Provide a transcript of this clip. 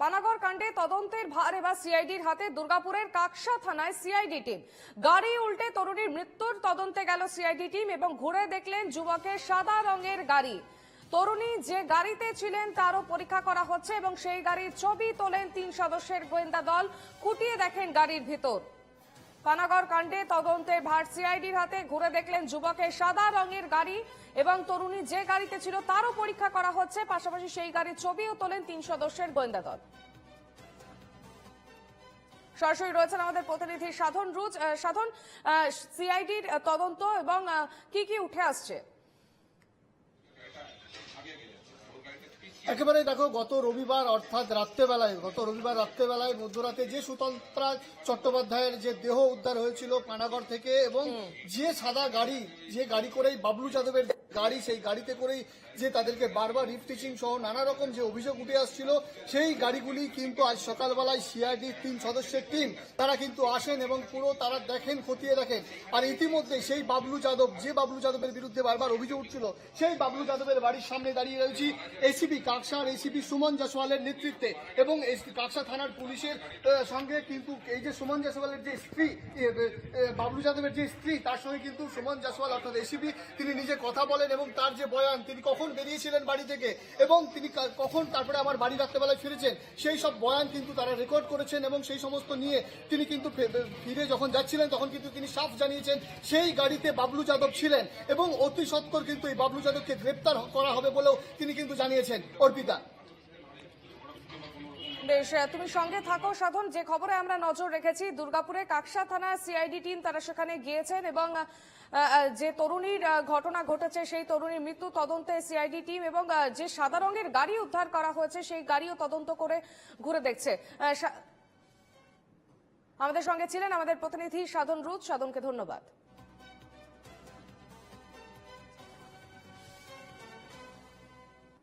পানাগড় কাণ্ডে তদন্তের ভার এবার সিআইডির হাতে। দুর্গাপুরের কাকসা থানায় সিআইডি টিম। গাড়ি উল্টে তরুণীর মৃত্যুর তদন্তে গেল সিআইডি টিম এবং ঘুরে দেখলেন যুবকের সাদা রঙের গাড়ি। তরুণী যে গাড়িতে ছিলেন তারও পরীক্ষা করা হচ্ছে এবং সেই গাড়ির ছবি তোলেন তিন সদস্যের গোয়েন্দা দল। খুঁটিয়ে দেখেন গাড়ির ভিতর। পানাগড় কাণ্ডে তদন্তের ভার সিআইডির হাতে ঘুরে দেখলেন যুবকের সাদা রঙের গাড়ি এবং তরুণী যে গাড়িতে ছিল তারও পরীক্ষা করা হচ্ছে। পাশাপাশি সেই গাড়ির ছবিও তোলেন তিন সদস্যের গোয়েন্দা দল। সরাসরি রয়েছেন আমাদের প্রতিনিধি সাধন রুজ। সাধন সিআইডির তদন্ত এবং কি কি উঠে আসছে? একেবারে দেখো গত রবিবার অর্থাৎ রাত্রেবেলায় গত রবিবার রাত্রেবেলায় মধ্যরাতে যে সুতন্ত্রা চট্টোপাধ্যায়ের যে দেহ উদ্ধার হয়েছিল পানাগড় থেকে এবং যে সাদা গাড়ি যে গাড়ি করেই বাবলু যাদবের গাড়ি, সেই গাড়িতে করেই যে তাদেরকে বারবার রিফটিচিং সহ নানা রকম যে অভিযোগ উঠে আসছিল, সেই গাড়িগুলি কিন্তু আজ সকালবেলায় সিআইডি তিন সদস্যের টিম তারা কিন্তু আসেন এবং পুরো তারা দেখেন, খতিয়ে দেখেন। আর ইতিমধ্যে সেই বাবলু যাদব, যে বাবলু যাদবের বিরুদ্ধে বারবার অভিযোগ উঠছিল, সেই বাবলু যাদবের বাড়ির সামনে দাঁড়িয়ে রয়েছি এসিপি কাকসার এসিপি সুমন জাসওয়ালের নেতৃত্বে এবং কাকসা থানার পুলিশের সঙ্গে কিন্তু এই যে সুমন জাসওয়ালের যে স্ত্রী বাবলু যাদবের যে স্ত্রী, তার সঙ্গে কিন্তু সুমন জাসওয়াল অর্থাৎ এসিপি তিনি নিজে কথা বলেন এবং তার যে বয়ান, তিনি কখন বেরিয়েছিলেন বাড়ি থেকে এবং তিনি কখন তারপরে আমার বাড়ি রাত্রেবেলায় ফিরেছেন, সেই সব বয়ান কিন্তু তারা রেকর্ড করেছেন এবং সেই সমস্ত নিয়ে তিনি কিন্তু ফিরে যখন যাচ্ছিলেন, তখন কিন্তু তিনি সাফ জানিয়েছেন, সেই গাড়িতে বাবলু যাদব ছিলেন এবং অতি সত্বর কিন্তু এই বাবলু যাদবকে গ্রেপ্তার করা হবে বলেও তিনি কিন্তু জানিয়েছেন। অর্পিতা। বেশ তুমি সঙ্গে থাকো সাধন, যে খবরে আমরা নজর রেখেছি, দুর্গাপুরে কাকসা থানা সিআইডি টিম তারা সেখানে গিয়েছেন এবং যে তরুণীর ঘটনা ঘটেছে সেই তরুণীর মৃত্যু তদন্তে সিআইডি টিম এবং যে সাদা রঙের গাড়ি উদ্ধার করা হয়েছে সেই গাড়িও তদন্ত করে ঘুরে দেখছে। আমাদের সঙ্গে ছিলেন আমাদের প্রতিনিধি সাধন রুদ সাধনকে ধন্যবাদ।